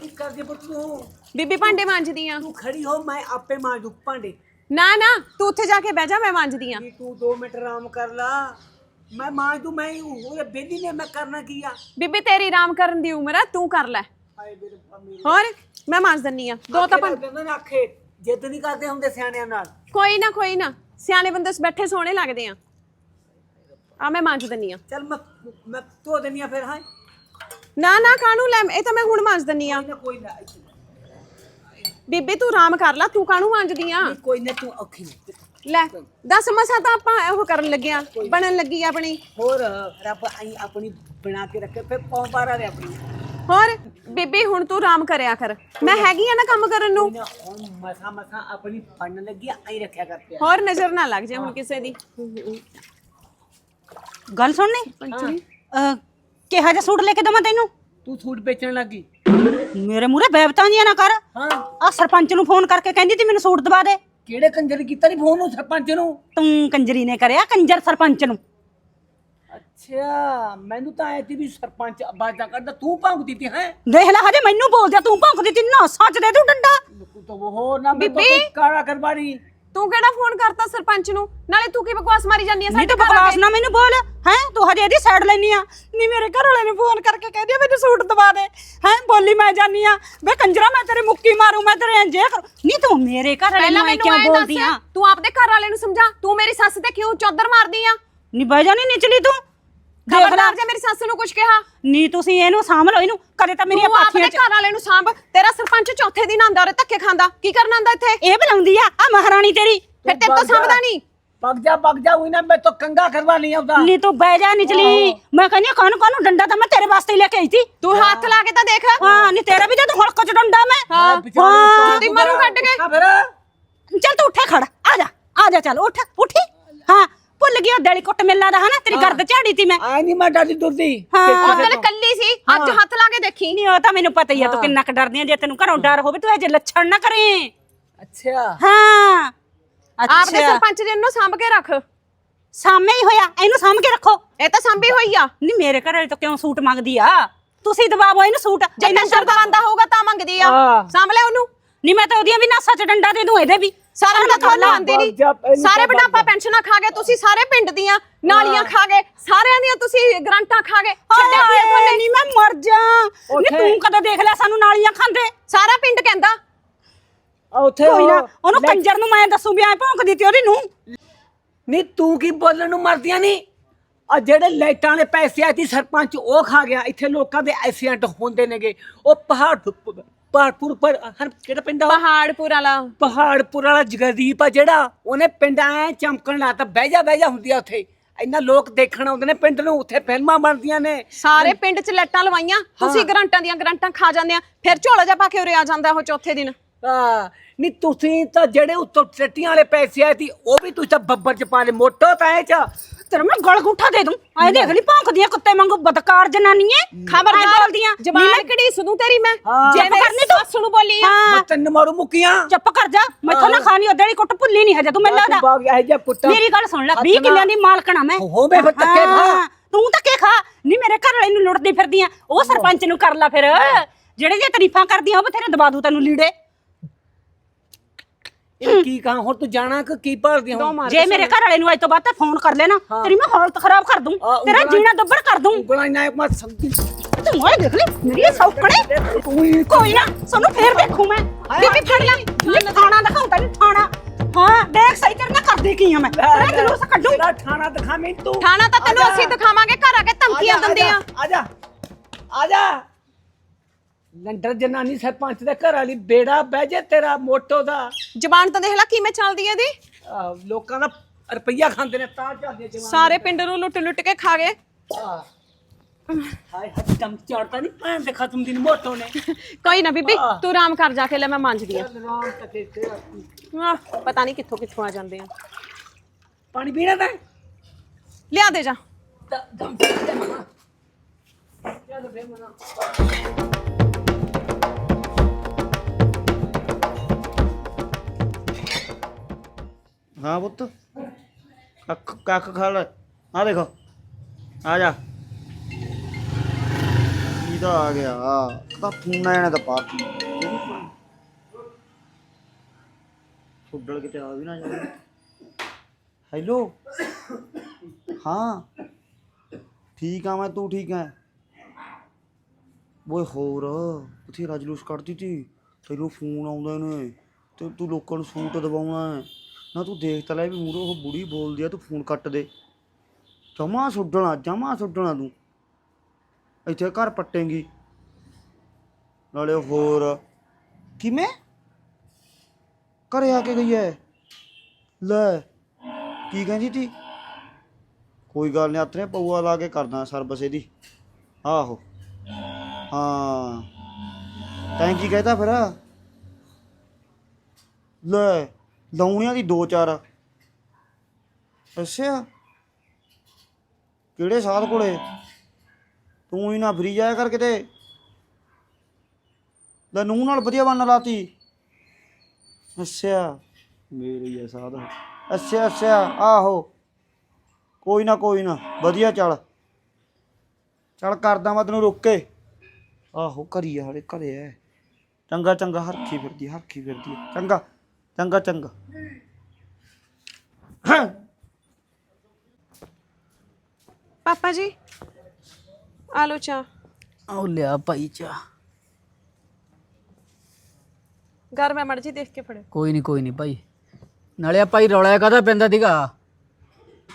ਕੀ ਕਰਦੇ ਪੁੱਤ ਤੂੰ? ਬੀਬੀ ਭਾਂਡੇ ਮਾਂਜਦੀ ਆ। ਤੂੰ ਖੜੀ ਹੋ ਮੈਂ ਆਪੇ ਮਾਂਜ ਦੂ ਭਾਂਡੇ। ਨਾ ਨਾ ਤੂੰ ਉੱਥੇ ਜਾ ਕੇ ਬਹਿ ਜਾ ਮੈਂ ਮਾਂਜਦੀ ਆ। ਤੂੰ 2 ਮਿੰਟ ਆਰਾਮ ਕਰ ਲਾ। ਮੈਂ ਮਾਂਜ ਦੂ ਮੈਂ ਉਹ ਬੇਲੀ ਨੇ ਮੈਂ ਕਰਨਾ ਕੀ ਆ? ਬੀਬੀ ਤੇਰੀ ਆਰਾਮ ਕਰਨ ਦੀ ਉਮਰ ਆ ਤੂੰ ਕਰ ਲੈ। ਹਾਏ ਮੇਰੇ ਹੋਰ ਮੈਂ ਮਾਂਜ ਦਿੰਨੀ ਆ। ਦੋ ਤਾਂ ਭਾਂਡੇ ਕਹਿੰਦੇ ਨੇ ਆਖੇ। ਜਿੱਦ ਨਹੀਂ ਕਰਦੇ ਹੁੰਦੇ ਸਿਆਣਿਆਂ ਨਾਲ। ਕੋਈ ਨਾ ਕੋਈ ਨਾ। ਸਿਆਣੇ ਬੰਦੇ ਬੈਠੇ ਸੋਹਣੇ ਲੱਗਦੇ ਆ। ਆ ਮੈਂ ਮਾਂਜ ਦਿੰਨੀ ਆ। ਚੱਲ ਮੈਂ ਮੈਂ ਧੋ ਦਿੰਨੀ ਆ ਫਿਰ ਹਾਂ? ਨਾ ਨਾ ਕਾਹਨੂੰ ਲੈ ਇਹ ਤਾਂ ਮੈਂ ਹੁਣ ਮਾਂਜ ਦਿੰਨੀ ਆ। ਕੋਈ ਨਾ ਕੋਈ ਨਾ ਇੱਥੇ। ਬੀਬੀ ਤੂੰ ਆਰਾਮ ਕਰ ਲੈ ਤੂੰ ਕਾਹਨੂੰ ਮਾਂਜਦੀ ਆ? ਨਹੀਂ, ਕੋਈ ਨਾ ਤੂੰ ਔਖੀ ਨਹੀਂ ਲੈ ਦਸ ਮਸਾ ਤਾਂ ਆਪਾਂ ਉਹ ਕਰਨ ਲੱਗੇ ਆ ਬਣਨ ਲੱਗੀ ਆ ਆਪਣੀ। ਹੋਰ ਰੱਬ ਆਈ ਆਪਣੀ ਬਣਾ ਕੇ ਰੱਖੇ ਫਿਰ ਪੌਂ ਪਾਰਾ ਦੇ ਆਪਣੀ। ਹੋਰ ਬੀਬੀ ਹੁਣ ਤੂੰ ਆਰਾਮ ਕਰਿਆ ਕਰ। ਮੈਂ ਹੈਗੀ ਆ ਨਾ ਕੰਮ ਕਰਨ ਨੂੰ। ਹੁਣ ਮਸਾ ਮਸਾ ਆਪਣੀ ਬਣਨ ਲੱਗੀ ਆ, ਆਈ ਰੱਖਿਆ ਕਰ ਪਿਆ। ਹੋਰ ਨਜ਼ਰ ਨਾ ਲੱਗ ਜੇ ਹੁਣ ਕਿਸੇ ਦੀ। ਗੱਲ ਸੁਣਨੀ? ਅਹ, ਕਿਹਾ ਜਿਹਾ ਸੂਟ ਲੈ ਕੇ ਦਵਾਂ ਤੈਨੂੰ? ਤੂੰ ਸੂਟ ਵੇਚਣ ਲੱਗੀ ਮੇਰੇ ਮੂਹਰੇ ਬੈਬਤਾਂ ਜੀਆਂ ਨਾ ਕਰ। ਹਾਂ। ਆ ਸਰਪੰਚ ਨੂੰ ਫੋਨ ਕਰਕੇ ਕਹਿੰਦੀ ਤੀ ਮੈਨੂੰ ਸੂਟ ਦਵਾ ਦੇ। ਕਿਹੜੇ ਕੰਜਰ ਕੀਤਾ ਨਹੀਂ ਫੋਨ ਨੂੰ ਸਰਪੰਚ ਨੂੰ? ਤੂੰ ਕੰਜਰੀ ਨੇ ਕਰਿਆ ਕੰਜਰ ਸਰਪੰਚ ਨੂੰ। ਅੱਛਾ ਮੈਨੂੰ ਤਾਂ ਸੀ ਵੀ ਸਰਪੰਚ ਆਵਾਜ਼ਾਂ ਕਰਦਾ ਤੂੰ ਭੌਂਕਦੀ ਤੀ ਹੈ? ਦੇਖ ਲੈ ਹਜੇ ਮੈਨੂੰ ਬੋਲਦਿਆ ਤੂੰ ਭੌਂਕਦੀ ਤੀ ਨਾ ਸੱਚ ਦੇ ਤੂੰ ਡੰਡਾ। ਤੂੰ ਤਾਂ ਉਹ ਨਾ ਮੈਂ ਤਾਂ ਬੀਬੀ। ਕੋਈ ਕਾਲਾ ਕਰਵਾਰੀ ਤੂੰ ਕਿਹੜਾ ਫੋਨ ਕਰਤਾ ਸਰਪੰਚ ਨੂੰ? ਨਾਲੇ ਤੂੰ ਕੀ ਬਕਵਾਸ ਮਾਰੀ ਜਾਂਦੀ ਆ ਨਹੀਂ ਸਾਡੇ ਤੂੰ ਬਕਵਾਸ? ਨਾ ਮੈਨੂੰ ਬੋਲ। ਹੈ? ਤੂੰ ਹਜੇ ਇਹਦੀ ਸਾਈਡ ਲੈਣੀ ਆ। ਨਹੀਂ ਮੇਰੇ ਘਰ ਵਾਲੇ ਨੇ ਫੋਨ ਕਰਕੇ ਕਹਿੰਦੀ ਆ ਮੈਨੂੰ ਸੂਟ ਦਵਾ ਦੇ। ਹੈ? ਬੋਲੀ ਮੈਂ ਜਾਨੀ ਆ। ਵੇ ਕੰਜਰਾ ਮੈਂ ਤੇਰੇ ਮੁੱਕੀ ਮਾਰੂ ਮੈਂ ਤੇਰੇ ਇੰਜੇ ਕਰ। ਨਹੀਂ ਤੂੰ ਮੇਰੇ ਘਰ ਵਾਲੇ ਨੂੰ ਐ ਕਿਉਂ ਐਂ ਬੋਲਦੀ ਆ? ਤੂੰ ਆਪਦੇ ਘਰ ਵਾਲੇ ਨੂੰ ਸਮਝਾ। ਤੂੰ ਮੇਰੀ ਸੱਸ ਤੇ ਕਿਉਂ ਚੌਧਰ ਮਾਰਦੀ ਆ? ਨਹੀਂ ਬਹਿ ਜਾਣੀ ਨਿਚਲੀ ਤੂੰ। ਦੇਖ ਲੈ। ਖਬਰਦਾਰ ਜੇ ਮੇਰੀ ਸੱਸ ਨੂੰ ਕੁਝ ਕਿਹਾ? ਨਹੀਂ ਤੁਸੀਂ ਇਹਨੂੰ ਸਾਂਭ ਲਓ ਇਹਨੂੰ ਕਦੇ ਤਾਂ ਮੇਰੀਆਂ ਤੂੰ ਪਾਥੀਆਂ ਚ ਘਰ ਵਾਲੇ ਨੂੰ ਸਾਂਭ। ਤੇਰਾ ਸਰਪੰਚ ਚੌਥੇ ਦਿਨ ਆਂਦਾ ਔਰ ਧੱਕੇ ਖਾਂਦਾ। ਕੀ ਕਰਨ ਆਂਦਾ ਇੱਥੇ? ਇਹ ਬੁਲਾਉਂਦੀ ਆ ਆ ਮਹਾਰਾਣੀ ਤੇਰੀ। ਫਿਰ ਤੇਰੇ ਤੋਂ ਸਾਂਭਦਾ ਨਹੀਂ ਪੱਕ ਜਾ ਪੱਕ ਜਾ ਉਹੀ ਨਾ ਮੈਂ ਤਾਂ ਕੰਗਾ ਕਰਵਾ ਨਹੀਂ ਆਉਂਦਾ। ਨਹੀਂ ਤੂੰ ਬਹਿ ਜਾ ਨਿਚਲੀ। ਮੈਂ ਕਹਿੰਦੀ ਹਾਂ, ਕਾਹਨੂੰ ਕਾਹਨੂੰ ਡੰਡਾ ਤਾਂ ਮੈਂ ਤੇਰੇ ਵਾਸਤੇ ਹੀ ਲੈ ਕੇ ਆਈ ਸੀ। ਤੂੰ ਹੱਥ ਲਾ ਕੇ ਤਾਂ ਦੇਖ। ਹਾਂ ਨਹੀਂ ਤੇਰਾ ਵੀ ਤਾਂ ਹਲਕ ਚ ਡੰਡਾ ਮੈਂ। ਹਾਂ। ਤੂੰ ਮਰੂ ਕੱਢ ਕੇ। ਹਾਂ ਫਿਰ। ਚੱਲ ਤੂੰ ਉੱਠੇ ਖੜ। ਆ ਜਾ ਆ ਜਾ ਚੱਲ ਉੱਠ ਉੱਠੀ। ਹਾਂ। ਭੁੱਲ ਗਿਆ ਦਲੀ ਕੁੱਟ ਮਿਲਣਾ ਦਾ ਹਨਾ? ਤੇਰੀ ਗਰਦ ਝਾੜੀ ਤੀ ਮੈਂ। ਆਈ ਨਹੀਂ ਮੈਂ ਡਰਦੀ ਦੁਰਦੀ ਹਾਂ। ਉਹ ਦਿਨ ਕੱਲੀ ਸੀ ਅੱਜ ਹੱਥ ਲਾ ਕੇ ਦੇਖੀ। ਨਹੀਂ ਉਹ ਤਾਂ ਮੈਨੂੰ ਪਤਾ ਹੀ ਆ ਤੂੰ ਕਿੰਨਾ ਕ ਡਰਦੀ ਆ ਜੇ ਤੈਨੂੰ ਘਰੋਂ ਡਰ ਹੋਵੇ ਤੂੰ ਇਹ ਜੇ ਲੱਛਣ ਨਾ ਕਰੇ। ਅੱਛਾ। ਹਾਂ। ਆਪਦੇ ਸਰਪੰਚ ਜੀ ਨੂੰ ਸਾਂਭ ਕੇ ਰੱਖ। ਸਾਹਮਣੇ ਹੀ ਹੋਇਆ ਇਹਨੂੰ ਸਾਂਭ ਕੇ ਰੱਖੋ। ਇਹ ਤਾਂ ਸਾਂਭੀ ਹੋਈ ਆ। ਨਹੀਂ ਮੇਰੇ ਘਰ ਵਾਲੇ ਤਾਂ ਕਿਉਂ ਸੂਟ ਮੰਗਦੀ ਆ? ਤੁਸੀਂ ਦਬਾਵੋ ਇਹਨੂੰ ਸੂਟ। ਜੇ ਕੰਜਰ ਦਾ ਆਂਦਾ ਹੋਊਗਾ ਤਾਂ ਮੰਗਦੀ ਆ। ਸਾਂਭ ਲੈ ਉਹਨੂੰ। ਨਹੀਂ ਮੈਂ ਤਾਂ ਉਹਦੀਆਂ ਵੀ ਨਾਸਾਂ ਚ ਡੰਡਾ ਦੇ ਦੂੰ ਇਹਦੇ ਵੀ। ਸਾਰਿਆਂ ਦਾ ਤੁਹਾਨੂੰ ਆਂਦੀ ਨਹੀਂ ਸਾਰੇ ਜਾ। ਪੈਨਸ਼ਨਾਂ ਖਾ ਗਏ ਤੁਸੀਂ ਸਾਰੇ ਪਿੰਡ ਦੀਆਂ ਨਾਲੀਆਂ ਖਾ ਗਏ ਸਾਰਿਆਂ ਦੀਆਂ ਤੁਸੀਂ ਗਰੰਟਾਂ ਖਾ ਗਏ ਛੱਡਿਆ ਕੀ ਤੁਹਾਨੂੰ? ਨਹੀਂ ਮੈਂ ਮਰ ਜਾ। ਨਹੀਂ ਤੂੰ ਕਦੋਂ ਦੇਖ ਲਿਆ ਸਾਨੂੰ ਨਾਲੀਆਂ ਖਾਂਦੇ? ਸਾਰਾ ਪਿੰਡ ਕਹਿੰਦਾ। ਉੱਥੇ ਕੋਈ ਨਾ ਉਹ- ਉਹਨੂੰ ਕੰਜਰ ਨੂੰ ਮੈਂ ਦੱਸੂ ਵੀ ਐ ਭੌਂਕਦੀ ਤੀ ਉਹਦੀ ਨੂੰ ਨਹੀਂ ਤੂੰ ਕੀ ਬੋਲਣ ਨੂੰ ਮਰਦੀਆਂ ਨਹੀਂ ਆ ਜਿਹੜੇ ਲਾਈਟਾਂ ਵਾਲੇ ਪੈਸੇ ਆਏ ਸੀ ਸਰਪੰਚ ਉਹ ਖਾ ਗਿਆ। ਇੱਥੇ ਲੋਕਾਂ ਦੇ ਐਕਸੀਡੈਂਟ ਹੁੰਦੇ ਨੇਗੇ। ਉਹ ਪਹਾੜ ਪਹਾੜਪੁਰ ਪਰ ਹਰ ਕਿਹੜਾ ਪਿੰਡ ਆ ਉਹ? ਪਹਾੜਪੁਰ ਵਾਲਾ। ਪਹਾੜਪੁਰ ਵਾਲਾ ਜਗਦੀਪ ਆ ਜਿਹੜਾ ਉਹਨੇ ਪਿੰਡ ਐ ਚਮਕਣ ਲਾਤਾ ਬਹਿ ਜਾ ਬਹਿ ਜਾ ਹੁੰਦੀ ਆ ਉੱਥੇ। ਇੰਨਾ ਲੋਕ ਦੇਖਣ ਆਉਂਦੇ ਨੇ ਪਿੰਡ ਨੂੰ ਉੱਥੇ ਫਿਲਮਾਂ ਬਣਦੀਆਂ ਨੇ। ਸਾਰੇ ਪਿੰਡ 'ਚ ਲੱਟਾਂ ਲਵਾਈਆਂ ਤੁਸੀਂ ਗਰੰਟਾਂ ਦੀਆਂ ਗਰੰਟਾਂ ਖਾ ਜਾਂਦੇ ਆ ਫਿਰ ਝੋਲਾ ਜਾ ਪਾ ਕੇ ਉਰੇ ਆ ਜਾਂਦਾ ਉਹ ਚੌਥੇ ਦਿਨ। ਆ ਨਹੀਂ ਤੁਸੀਂ ਤਾਂ ਜਿਹੜੇ ਉੱਤੋਂ ਟੱਟੀਆਂ ਵਾਲੇ ਪੈਸੇ ਆਏ ਸੀ ਉਹ ਵੀ ਤੁਸੀਂ ਤਾਂ ਬੱਬਰ ਚ ਪਾ ਲਏ ਮੋਟੋ ਤਾਂ ਐ ਚ। ਤੇਰੇ ਮੈਂ ਗਲ ਗੁੱਠਾ ਦੇ ਦੂੰ। ਆਏ ਦੇਖ ਲਈ ਭੌਂਕਦੀਆਂ ਕੁੱਤੇ ਵਾਂਗੂ ਬਦਕਾਰ ਜਨਾਨੀਆਂ ਖਬਰਦਾਰ ਬੋਲਦੀਆਂ। ਜਵਾਨ। ਕਿਹੜੀ ਸੁਣੂ ਤੇਰੀ ਮੈਂ? ਹਾਂ। ਜੇ ਚੁੱਪ ਮੇਰੀ ਕਰਨੀ ਤੂੰ। ਸੱਸ ਨੂੰ ਬੋਲੀ ਆ। ਮੈਂ ਤੈਨੂੰ ਮਾਰੂ ਮੁੱਕੀਆਂ। ਚੁੱਪ ਕਰ ਜਾ। ਮੈਥੋਂ ਨਾ ਖਾਣੀ ਉਹਦੇ ਵਾਲੀ ਕੁੱਟ ਭੁੱਲੀ ਨਹੀਂ ਹਜੇ ਤੂੰ ਮੈਨੂੰ ਲੱਗਦਾ। ਬਾਗ ਇਹ ਜਿਹਾ ਪੁੱਟਾ ਮੇਰੀ ਗੱਲ ਸੁਣ ਲੈ ਹੱਥ 20 ਨਾਲ- ਕਿੱਲਿਆਂ ਦੀ ਮਾਲਕਣਾ ਮੈਂ। ਹੋਵੇ ਫਿਰ ਧੱਕੇ ਖਾ। ਤੂੰ ਧੱਕੇ ਖਾ। ਨਹੀਂ ਮੇਰੇ ਘਰ ਵਾਲੇ ਨੂੰ ਲੁੱਟਦੀ ਫਿਰਦੀ ਆ ਉਹ ਸਰਪੰਚ ਨੂੰ ਕਰ ਲੈ ਫਿਰ। ਜਿਹੜੇ ਜੇ ਤਾਰੀਫਾਂ ਕਰਦੀਆਂ ਉਹ ਬਥੇਰੇ ਦਬਾ ਦੂ ਤੈਨੂੰ ਲੀੜੇ। ਇਹ ਕੀ ਕਹਾਂ? ਹੁਣ ਤੂੰ ਜਾਣਾ ਕਿ ਕੀ ਭਾਲਦੀ ਦੋ ਹੁਣ? ਮਾਰ ਜੇ ਮੇਰੇ ਘਰ ਵਾਲੇ ਨੂੰ ਅੱਜ ਤੋਂ ਬਾਅਦ ਤੇ ਫੋਨ ਕਰ ਲੈਣਾ ਤੇਰੀ ਮੈਂ ਹਾਲਤ ਖਰਾਬ ਕਰ ਦੂੰ ਤੇਰਾ ਉਂਗਲਾਂ- ਜੀਣਾ ਦੱਬੜ ਕਰ ਦੂੰ। ਉਂਗਲਾਂ ਨਾ ਮੈਂ ਸਮਝੀ। ਤੂੰ ਓਏ ਦੇਖ ਲੈ ਮੇਰੀ ਸੌਕਣੇ ਕੋਈ ਨਾ ਸਾਨੂੰ ਫੇਰ ਦੇਖੂ ਮੈਂ। ਬੀਬੀ ਫੜ ਲੈ ਮੈਂ ਥਾਣਾ ਦਿਖਾਉਂ ਤੈਨੂੰ ਥਾਣਾ। ਹਾਂ ਦੇਖ ਸਹੀ ਤੇਰੇ ਨਾਲ ਕਰਦੀ ਕੀ ਆ ਮੈਂ? ਤੇਰਾ ਜਲੂਸ ਕੱਢੂ। ਤੇਰਾ ਥਾਣਾ ਦਿਖਾ ਮੈਨੂੰ ਤੂੰ। ਥਾਣਾ ਤਾਂ ਤੈਨੂੰ। ਅਸੀਂ ਦਿਖਾਵਾਂਗੇ ਘਰ ਆ ਕੇ ਧਮਕੀਆਂ ਦਿੰਦੇ ਆ ਆ ਜਾ ਆ ਜਾ। ਲੰਡਰ ਜਨਾਨੀ ਸਰਪੰਚ ਦੇ ਘਰ ਵਾਲੀ ਬੇੜਾ ਬਹਿ ਜੇ ਤੇਰਾ ਮੋਟੋ ਦਾ ਜ਼ਬਾਨ ਤਾਂ ਦੇਖ ਲੈ ਕਿਵੇਂ ਚੱਲਦੀ ਐ ਇਹਦੀ ਆਹ, ਲੋਕਾਂ ਦਾ ਰੁਪਈਆ ਖਾਂਦੇ ਨੇ ਤਾਂ ਚੱਲਦੇ ਜਵਾਨ ਸਾਰੇ ਪਿੰਡ ਨੂੰ ਲੁੱਟ ਲੁੱਟ ਕੇ ਖਾ ਗਏ ਆਹ। ਹਾਏ ਹੱਥ ਦਮ ਚੜਦਾ ਨਹੀਂ ਭੈਣ ਦੇ ਖਤਮ ਦੀ ਮੋਟੋ ਨੇ ਕੋਈ ਨਾ ਬੀਬੀ। ਤੂੰ ਆਰਾਮ ਕਰ ਜਾ ਕੇ ਲੈ ਮੈਂ ਮੰਜਦੀ ਆ ਰਾਮ ਤਕੇ ਤੇਰਾ ਆਹ, ਪਤਾ ਨਹੀਂ ਕਿੱਥੋਂ ਕਿੱਥੋਂ ਆ ਜਾਂਦੇ ਆ ਪਾਣੀ ਪੀਣਾ ਤਾਂ ਲਿਆ ਦੇ ਜਾ ਦ- ਦਮ ਚੜ ਜਾ ਮਨਾ ਚੱਲ ਫੇ ਮਨਾ ਹਾਂ ਪੁੱਤ। ਕੱਖ ਕੱਖ ਖਾ ਆ ਦੇਖੋ। ਆ ਜਾ। ਕੀ ਆ ਗਿਆ। ਤਾਂ ਫੋਨ ਆਇਆ ਨਾ ਤਾਂ ਪਾਰਟੀ ਫੁੱਡਲ ਕਿਤੇ ਆ ਵੀ ਨਾ ਜਾਵੇ। ਹੈਲੋ। ਹਾਂ। ਠੀਕ ਆ ਮੈਂ, ਤੂੰ ਠੀਕ ਆ ਓਏ ਹੋਰ, ਉਥੇ ਰਾਜਲੂਸ ਕੱਢਦੀ ਤੀ। ਤੈਨੂੰ ਫੋਨ ਆਉਂਦੇ ਨੇ। ਤੇ ਤੂੰ ਲੋਕਾਂ ਨੂੰ ਸੂਟ ਦਵਾਉਣਾ ਹੈ ਨਾ ਤੂੰ ਦੇਖ ਤਾਂ ਲੈ ਵੀ ਮੂਰੋ ਉਹ ਬੁੜੀ ਬੋਲਦੀ ਆ, ਤੂੰ ਫੋਨ ਕੱਟ ਦੇ। ਜਮਾ ਸੁੱਡਣਾ ਜਮਾ ਸੁੱਡਣਾ ਤੂੰ। ਇੱਥੇ ਘਰ ਪੱਟੇਂਗੀ। ਨਾਲੇ ਹੋਰ, ਕਿਵੇਂ? ਘਰੇ ਆ ਕੇ ਗਈ ਐ। ਲੈ, ਕੀ ਕਹਿੰਦੀ ਤੀ? ਕੋਈ ਗੱਲ ਨਹੀਂ ਆਤਰੇ ਪਊਆ ਲਾ ਕੇ ਕਰਦਾ ਸਰਵਿਸ ਇਹਦੀ। ਆਹੋ। ਹਾਂ। ਤੈਂ ਕੀ ਕਹਿਤਾ ਫਿਰ? ਲੈ। ਲਾਉਣਿਆਂ ਦੀ ਦੋ ਚਾਰ। ਅੱਛਾ। ਕਿਹੜੇ ਸਾਧ ਕੋਲੇ? ਤੂੰ ਹੀ ਨਾ ਫਰੀ ਜਾਇਆ ਕਰ ਕਿਤੇ। ਲੈ ਨੂੰ ਨਾਲ ਵਧੀਆ ਬੰਨ ਲਾਤੀ। ਅੱਛਾ। ਮੇਰੇ ਹੀ ਆ ਸਾਧ। ਅੱਛਾ ਅੱਛਾ। ਆਹੋ। ਕੋਈ ਨਾ ਕੋਈ ਨਾ। ਵਧੀਆ ਚੱਲ। ਚੱਲ ਕਰਦਾ ਮੈਂ ਤੈਨੂੰ ਰੁੱਕ ਕੇ। ਆਹੋ ਘਰੀ ਆ ਹਲੇ ਘਰੇ ਐ ਚੰਗਾ ਚੰਗਾ। ਹਰਖੀ ਫਿਰਦੀ ਹਰਖੀ ਫਿਰਦੀ। ਚੰਗਾ। ਚੰਗਾ ਚੰਗਾ। ਪਾਪਾ ਜੀ ਆਲੋ ਚਾ ਉਹ ਲਿਆ ਭਾਈ ਚਾ ਘਰ ਮੈਂ ਮਰਜ਼ੀ ਦੇਖ ਕੇ ਫੜੇ ਕੋਈ ਨਹੀਂ ਕੋਈ ਨਹੀਂ ਭਾਈ। ਨਾਲੇ ਆ ਭਾਈ ਰੌਲਾ ਕਾਹਦਾ ਪੈਂਦਾ ਦੀਗਾ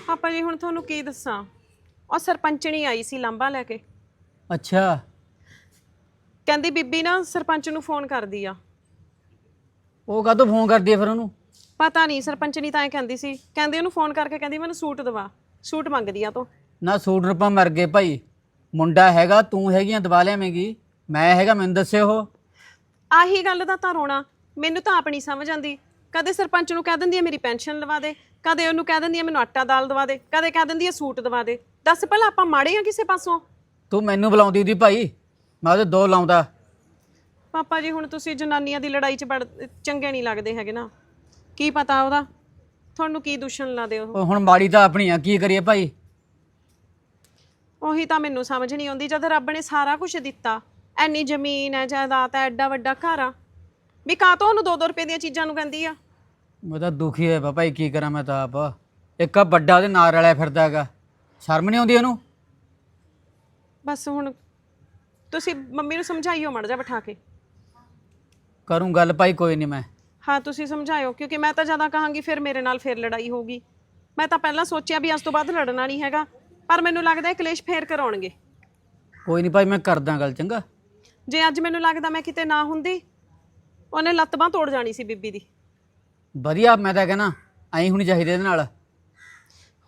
ਪਾਪਾ ਜੀ ਹੁਣ ਤੁਹਾਨੂੰ ਕੀ ਦੱਸਾਂ? ਉਹ ਸਰਪੰਚਣੀ ਆਈ ਸੀ ਲਾਂਬਾ ਲੈ ਕੇ। ਅੱਛਾ। ਕਹਿੰਦੀ ਬੀਬੀ ਨਾ ਸਰਪੰਚ ਨੂੰ ਫੋਨ ਕਰਦੀ ਆ। ਉਹ ਕਾਹਤੋਂ ਫੋਨ ਕਰਦੀ ਆ ਫਿਰ ਉਹਨੂੰ? ਪਤਾ ਨਹੀਂ ਸਰਪੰਚਣੀ ਤਾਂ ਐ ਕਹਿੰਦੀ ਸੀ। ਕਹਿੰਦੀ ਉਹਨੂੰ ਫੋਨ ਕਰਕੇ ਕਹਿੰਦੀ ਮੈਨੂੰ ਸੂਟ ਦਵਾ। ਸੂਟ ਮੰਗਦੀ ਆ ਤੂੰ। ਨਾ ਸੂਟ ਰੁਪਾ ਮਰ ਗਏ ਭਾਈ। ਮੁੰਡਾ ਹੈਗਾ ਤੂੰ ਹੈਗੀਆਂ ਦਵਾ ਲਿਆਵੇਂਗੀ। ਮੈਂ ਹੈਗਾ ਮੈਨੂੰ ਦੱਸੇ ਉਹ। ਆਹੀ ਗੱਲ ਦਾ ਤਾਂ ਰੋਣਾ। ਮੈਨੂੰ ਤਾਂ ਆਪ ਨਹੀਂ ਸਮਝ ਆਂਦੀ ਕਦੇ ਸਰਪੰਚ ਨੂੰ ਕਹਿ ਦਿੰਦੀ ਆ ਮੇਰੀ ਪੈਨਸ਼ਨ ਲਵਾ ਦੇ। ਕਦੇ ਉਹਨੂੰ ਕਹਿ ਦਿੰਦੀ ਆ ਮੈਨੂੰ ਆਟਾ ਦਾਲ ਦਵਾ ਦੇ। ਕਦੇ ਕਹਿ ਦਿੰਦੀ ਆ ਸੂਟ ਦਵਾ ਦੇ। ਦੱਸ ਪਹਿਲਾਂ ਆਪਾਂ ਮਾੜੇ ਆ ਕਿਸੇ ਪਾਸੋਂ? ਤੂੰ ਮੈਨੂੰ ਬੁਲਾਉਂਦੀ ਦੀ ਭਾਈ। ਮੈਂ ਉਹਦੇ ਦੋ ਲਾਉਂਦਾ। ਪਾਪਾ ਜੀ ਹੁਣ ਤੁਸੀਂ ਜਨਾਨੀਆਂ ਦੀ ਲੜਾਈ 'ਚ ਚੰਗੇ ਨਹੀਂ ਲੱਗਦੇ ਹੈਗੇ ਨਾ। ਕੀ ਪਤਾ ਉਹਦਾ? ਤੁਹਾਨੂੰ ਕੀ ਦੁਸ਼ਮਣ ਲਾਦੇ ਉਹ? ਉਹ ਹੁਣ ਮਾੜੀ ਤਾਂ ਆਪਣੀ ਆ ਕੀ ਕਰੀਏ ਭਾਈ? ਉਹੀ ਤਾਂ ਮੈਨੂੰ ਸਮਝ ਨਹੀਂ ਆਉਂਦੀ ਜਦ ਰੱਬ ਨੇ ਸਾਰਾ ਕੁਝ ਦਿੱਤਾ ਐਨੀ ਜ਼ਮੀਨ ਹੈ ਜਾਇਦਾਦ ਹੈ ਐਡਾ ਵੱਡਾ ਘਰ ਆ। ਵੀ ਕਾਹ ਤੋਂ ਉਹਨੂੰ 2-2 ਰੁਪਏ ਦੀਆਂ ਚੀਜ਼ਾਂ ਨੂੰ ਕਹਿੰਦੀ ਆ? ਮੈਂ ਤਾਂ ਦੁਖੀ ਹੋਇਆ ਭਾਈ ਕੀ ਕਰਾਂ ਮੈਂ ਤਾਂ ਆਪ। ਇੱਕ ਆ ਵੱਡਾ ਉਹਦੇ ਨਾਲ ਰਲਿਆ ਫਿਰਦਾ ਹੈਗਾ। ਸ਼ਰਮ ਨਹੀਂ ਆਉਂਦੀ ਉਹਨੂੰ? ਬਸ ਹੁਣ ਤੁਸੀਂ ਮੰਮੀ ਨੂੰ ਸਮਝਾਈਓ ਮੜ ਜਾ ਬਿਠਾ ਕੇ। ਕਰੂੰ ਗੱਲ ਭਾਈ ਕੋਈ ਨਹੀਂ ਮੈਂ। ਹਾਂ ਤੁਸੀਂ ਸਮਝਾਇਓ ਕਿਉਂਕਿ ਮੈਂ ਤਾਂ ਜ਼ਿਆਦਾ ਕਹਾਂਗੀ ਫਿਰ ਮੇਰੇ ਨਾਲ ਫਿਰ ਲੜਾਈ ਹੋਊਗੀ। ਮੈਂ ਤਾਂ ਪਹਿਲਾਂ ਸੋਚਿਆ ਵੀ ਅੱਜ ਤੋਂ ਬਾਅਦ ਲੜਨਾ ਨਹੀਂ ਹੈਗਾ ਪਰ ਮੈਨੂੰ ਲੱਗਦਾ ਹੈ ਕਲੇਸ਼ ਫੇਰ ਕਰਾਉਣਗੇ। ਕੋਈ ਨਹੀਂ ਭਾਈ ਮੈਂ ਕਰਦਾ ਗੱਲ ਚੰਗਾ? ਜੇ ਅੱਜ ਮੈਨੂੰ ਲੱਗਦਾ ਮੈਂ ਕਿਤੇ ਨਾ ਹੁੰਦੀ ਉਹਨੇ ਲੱਤ ਬਾਂਹ ਤੋੜ ਜਾਣੀ ਸੀ ਬੀਬੀ ਦੀ। ਵਧੀਆ ਮੈਂ ਤਾਂ ਕਹਿੰਦਾ ਐਂ ਹੋਣੀ ਚਾਹੀਦੀ ਇਹਦੇ ਨਾਲ।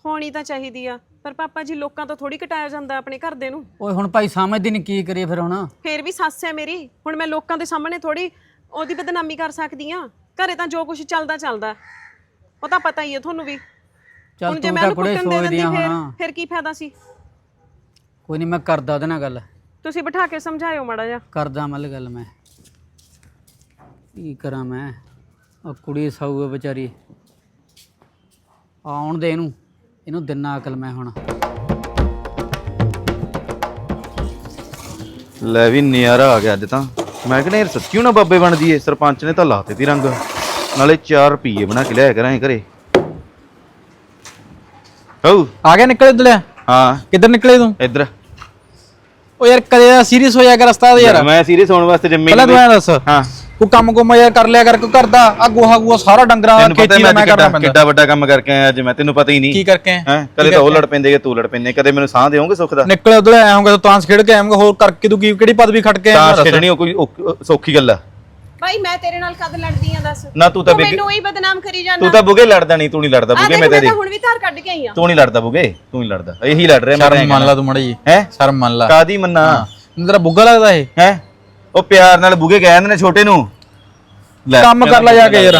ਹੋਣੀ ਤਾਂ ਚਾਹੀਦੀ ਆ ਪਰ ਪਾਪਾ ਜੀ ਲੋਕਾਂ ਤੋਂ ਥੋੜੀ ਕਟਾਇਆ ਜਾਂਦਾ ਆਪਣੇ ਘਰ ਦੇ ਨੂੰ। ਓਏ ਹੁਣ ਭਾਈ ਸਮਝਦੀ ਨਹੀਂ ਕੀ ਕਰੀਏ ਫਿਰ ਹੁਣ। ਫੇਰ ਵੀ ਸੱਸ ਹੈ ਮੇਰੀ ਹੁਣ ਮੈਂ ਲੋਕਾਂ ਦੇ ਸਾਹਮਣੇ ਥੋੜੀ ਉਹਦੀ ਬਦਨਾਮੀ ਕਰ ਸਕਦੀ ਆ ਘਰੇ ਤਾਂ ਜੋ ਕੁਝ ਚੱਲਦਾ ਚੱਲਦਾ। ਉਹ ਤਾਂ ਪਤਾ ਹੀ ਹੈ ਤੁਹਾਨੂੰ ਵੀ। ਚੱਲ ਹੁਣ ਜੇ ਤੂੰ ਮੈਂ ਤਾਂ ਉਹਨੂੰ ਕੁੜੇ ਕੁੱਟਣ ਦੇ ਦਿੰਦੀ ਫੇਰ ਹੁਣ। ਫਿਰ ਕੀ ਫਾਇਦਾ ਸੀ? ਕੋਈ ਨਹੀਂ ਮੈਂ ਕਰਦਾ ਉਹਦੇ ਨਾਲ ਗੱਲ। ਤੁਸੀਂ ਬਿਠਾ ਕੇ ਸਮਝਾਇਓ ਮਾੜਾ ਜਿਹਾ। ਕਰਦਾ ਮੱਲ ਗੱਲ ਮੈਂ। ਕੀ ਕਰਾਂ ਮੈਂ? ਉਹ ਕੁੜੀ ਸਾਊ ਹੈ ਵਿਚਾਰੀ। ਆਉਣ ਦੇ ਇਹਨੂੰ। ਇਹਨੂੰ ਦਿਨਾ ਅਕਲ ਮੈਂ ਹੁਣ। ਲੈ ਵੀ ਨਿਆਰਾ ਆ ਗਿਆ ਅੱਜ ਤਾਂ। ਮੈਂ ਕਹਿੰਦਾ ਯਾਰ ਸੱਚੀ ਨਾ ਬਾਬੇ ਬਣਦੀ ਏ ਸਰਪੰਚ ਨੇ ਤਾਂ ਲਾਤੇ ਤੀ ਰੰਗ। ਨਾਲੇ 4 ਰੁਪਏ ਬਣਾ ਕੇ ਲਿਆਇਆ ਕਰਾਂ ਘਰੇ। ਹਉ ਆ ਗਿਆ ਨਿਕਲੇ ਉਧਰ ਹਾਂ। ਕਿੱਧਰ ਨਿਕਲੇ ਤੂੰ? ਇੱਧਰ। ਉਹ ਯਾਰ ਕਦੇ ਸੀਰੀਅਸ ਹੋ ਜਾ ਕਰ ਉਸਤਾਦ ਯਾਰ। ਮੈਂ ਸੀਰੀਅਸ ਹੋਣ ਵਾਸਤੇ ਜੰਮੀ ਪਹਿਲਾਂ ਤੂੰ ਐਂ। ਦੱਸ। ਹਾਂ। ਤੂੰ ਕੰਮ ਕੁਮ ਯਾਰ ਕਰ ਲਿਆ ਕਰ ਕੋ ਕਰਦਾ ਆ ਗੋਹਾ ਗੋਹਾ ਸਾਰਾ ਡੰਗਰਾਂ ਦਾ ਤੈਨੂੰ ਪਤਾ ਖੇਤੀ ਦਾ ਮੈਂ ਮੈਂ ਅੱਜ ਕਰਨਾ ਕਿੱਡਾ ਪੈਂਦਾ। ਕਿੱਡਾ ਵੱਡਾ ਕੰਮ ਕਰਕੇ ਆਇਆ ਅੱਜ ਮੈਂ ਤੈਨੂੰ ਪਤਾ ਹੀ ਕੀ ਨਹੀਂ ਕਰਕੇ? ਆਇਆ? ਹੈ ਕਦੇ ਤਾਂ ਉਹ ਲੜ ਪੈਂਦੇ ਕਿ ਤੂੰ ਲੜ ਪੈਂਦੇ ਕਦੇ ਮੈਨੂੰ ਸਾਹ ਦੇਵੋਗੇ ਸੁੱਖ ਦਾ? ਨਿਕਲੇ ਉਧਰ ਆਇਆ ਹੋਊਗਾ ਤੂੰ ਤਾਂਸ ਖੇਡ ਕੇ ਆਇਆ ਹੋਊਗਾ ਹੋਰ ਕਰਕੇ ਤੂੰ ਕੀ ਕਿਹੜੀ ਪਦਵੀ ਖੜ ਕੇ ਆਇਆ ਤਾਂ ਉਹ ਕੋਈ ਔਖ- ਸੌਖੀ ਗੱਲ ਆ। ਭਾਈ ਮੈਂ ਤੇਰੇ ਨਾਲ ਕਦ ਲੜਦੀ ਆ ਦੱਸ? ਨਾ ਤੂੰ ਤਾਂ ਤੂੰ ਬਿਗ- ਮੈਨੂੰ ਹੀ ਬਦਨਾਮ ਕਰੀ ਜਾਂਦਾ। ਤੂੰ ਤਾਂ ਬੁਗੇ ਲੜਦਾ ਨਹੀਂ ਤੂੰ ਨਹੀਂ ਲੜਦਾ ਆ ਬੁਗੇ ਦੇਖ ਮੈਂ ਮੈਂ ਤੇਰੀ ਤਾਂ ਹੁਣ ਵੀ ਧਾਰ ਕੱਢ ਕੇ ਆਈ ਆ। ਤੂੰ ਨਹੀਂ ਲੜਦਾ ਬੁਗੇ ਤੂੰ ਨਹੀਂ ਲੜਦਾ। ਇਹੀ ਲੜ ਰਿਹਾ ਸ਼ਰਮ ਮੰਨ ਲਾ ਤੂੰ ਮੜੀ ਹੈ? ਸ਼ਰਮ ਮੰਨ ਲਾ। ਕਾਦੀ ਮੰਨਾ? ਮੈਨੂੰ ਤੇਰਾ ਬੁੱਗਾ ਲੱਗਦਾ ਇਹ। ਹੈ? ਉਹ ਪਿਆਰ ਨਾਲ ਬੁਗੇ ਕਹਿ ਜਾਂਦੇ ਨੇ ਛੋਟੇ ਨੂੰ। ਲੈ, ਕੰਮ ਕਰ ਲੈ ਜਾ ਕੇ ਯਾਰ।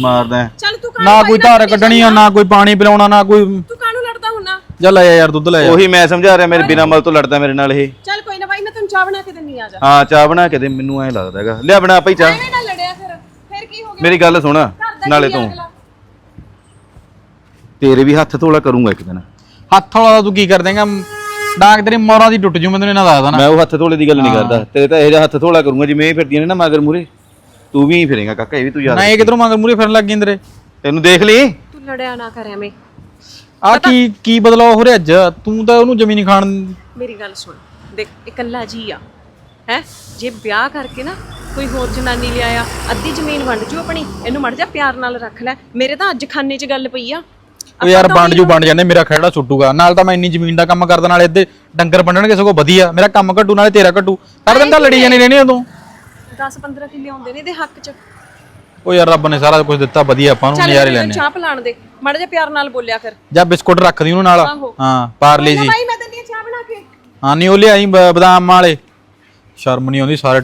ਮਾਰਦਾ ਹੈ। ਚੱਲ ਤੂੰ ਕਾਹਨੂੰ ਨਾ ਕੋਈ ਧਾਰ ਕੱਢਣੀ ਆ ਨਾ ਕੋਈ ਪਾਣੀ ਪਿਲਾਉਣਾ ਨਾ ਕੋਈ ਤੂੰ ਕਾਹਨੂੰ ਲੜਦਾ ਹੁੰਨਾ? ਜਾ ਲੈ ਯਾਰ ਦੁੱਧ ਲੈ ਆ ਉਹੀ ਮੈਂ ਸਮਝਾ ਰਿਹਾ ਮੇਰੇ ਬਿਨਾ ਮਲ ਤੋਂ ਲੜਦਾ ਮੇਰੇ ਨਾਲ ਇਹ। ਚੱਲ ਕੋਈ ਨਾ ਭਾਈ ਮੈਂ ਤੈਨੂੰ ਚਾਹ ਬਣਾ ਕੇ ਦਿੰਨੀ ਆ ਜਾ। ਹਾਂ ਚਾਹ ਬਣਾ ਕੇ ਦੇ ਮੈਨੂੰ ਐ ਲੱਗਦਾ ਹੈਗਾ। ਲਿਆ ਬਣਾ ਭਾਈ ਚਾਹ। ਐਵੇਂ ਨਾ ਲੜਿਆ ਫਿਰ ਫਿਰ ਕੀ ਹੋ ਗਿਆ? ਮੇਰੀ ਗੱਲ ਸੁਣ ਘਰ ਦਾ ਨਾਲੇ ਤੂੰ। ਅਗਲਾ? ਤੇਰੇ ਵੀ ਹੱਥ ਧੋਲਾ ਕਰੂੰਗਾ ਇੱਕ ਦਿਨ। ਹੱਥ ਵਾਲਾ ਤੂੰ ਕੀ ਕਰ ਦੇਂਗਾ? ਡਾਂਗ ਤੇਰੀ ਮੋਰਾਂ ਦੀ ਟੁੱਟ ਜੂ ਮੈਂ ਤੈਨੂੰ ਇਹਨਾਂ ਦੱਸਦਾ ਨਾ। ਮੈਂ ਉਹ ਹੱਥ ਧੋਲੇ ਦੀ ਗੱਲ ਨਹੀਂ ਕਰਦਾ। ਤੇਰੇ ਤਾਂ ਇਹ ਜਿਹਾ ਹੱਥ ਧੋਲਾ ਕਰੂੰਗਾ ਜਿਵੇਂ ਇਹ ਫਿਰਦੀਆਂ ਨੇ ਨਾ ਮਗਰ ਮੂਰੇ ਤੂੰ ਵੀ ਹੀ ਫਿਰੇਗਾ ਕਾਕਾ ਇਹ ਵੀ ਤੂੰ ਯਾਦ ਨਾ ਇਹ ਕਿਧਰੋਂ ਮਗਰ ਮੂਰੇ ਫਿਰਨ ਲੱਗ ਗਈ ਤੇਰੇ ਤੈਨੂੰ ਦੇਖ ਲਈ? ਤੂੰ ਲੜਿਆ ਨਾ ਕਰ ਐਵੇਂ। ਆ ਕੀ ਕੀ ਬਦਲਾਅ ਹੋ ਰਿਹਾ ਅੱਜ? ਤੂੰ ਤਾਂ ਉਹਨੂੰ ਜ਼ਮੀਨ ਖਾਣ ਮੇਰੀ ਗੱਲ ਸੁਣ। ਦੇਖ ਇਕੱਲਾ ਜੀ ਆ। ਹੈ? ਜੇ ਵਿਆਹ ਕਰਕੇ ਨਾ ਕੋਈ ਹੋਰ ਜਨਾਨੀ ਲਿਆਇਆ ਅੱਧੀ ਜ਼ਮੀਨ ਵੰਡ ਜੂ ਆਪਣੀ। ਇਹਨੂੰ ਮੜ ਜਾ ਪਿਆਰ ਨਾਲ ਰੱਖ ਲੈ। ਮੇਰੇ ਤਾਂ ਅੱਜ ਖਾਨੇ 'ਚ ਗੱਲ ਪਈ ਆ। ਉਹ ਯਾਰ ਵੰਡ ਜੂ ਵੰਡ ਜਾਂਦੇ ਮੇਰਾ ਖੜਾ ਛੁੱਟੂਗਾ ਨਾਲ ਤਾਂ ਮੈਂ ਇੰਨੀ ਜ਼ਮੀਨ ਦਾ ਕੰਮ ਕਰਦਾ ਨਾਲੇ ਇੱਥੇ ਡੰਗਰ ਵੰਡਣਗੇ ਸਗੋਂ ਵਧੀਆ। ਮੇਰਾ ਕੰਮ ਘਟੂ ਨਾਲੇ ਤੇਰਾ ਘਟੂ। ਕਰ ਦਿਨ ਤਾਂ ਲੜੀ ਜਾਣੀ ਰਹਿਣੀ ਉਦੋਂ 10 15 ਕਿੱਲੇ ਆਉਂਦੇ ਨੇ ਇਹਦੇ ਹੱਕ 'ਚ। ਉਹ ਯਾਰ ਰੱਬ ਨੇ ਸਾਰਾ ਕੁਝ ਦਿੱਤਾ ਵਧੀਆ ਆਪਾਂ ਨੂੰ ਨਜ਼ਾਰੇ ਲੈਣੇ ਚਾਹ ਪਿਲਾਣ ਦੇ। ਮੜ ਜਾ ਪਿਆਰ ਨਾਲ ਬੋਲਿਆ ਕਰ। ਜਾਂ ਬਿਸਕੁਟ ਰੱਖ ਦੀ ਉਹਨੂੰ ਨਾਲ। ਹਾਂ ਪਾਰਲੇ ਜੀ ਭਾਈ ਮੈਂ ਦਿੰਦੀ ਆ ਚਾਹ ਬਣਾ ਕੇ। ਹਾਂ ਨਹੀਂ ਉਹ ਲਿਆਈ ਬਦਾਮ ਵਾਲੇ। ਸ਼ਰਮ ਨਹੀਂ ਆਉਂਦੀ ਸਾਰੇ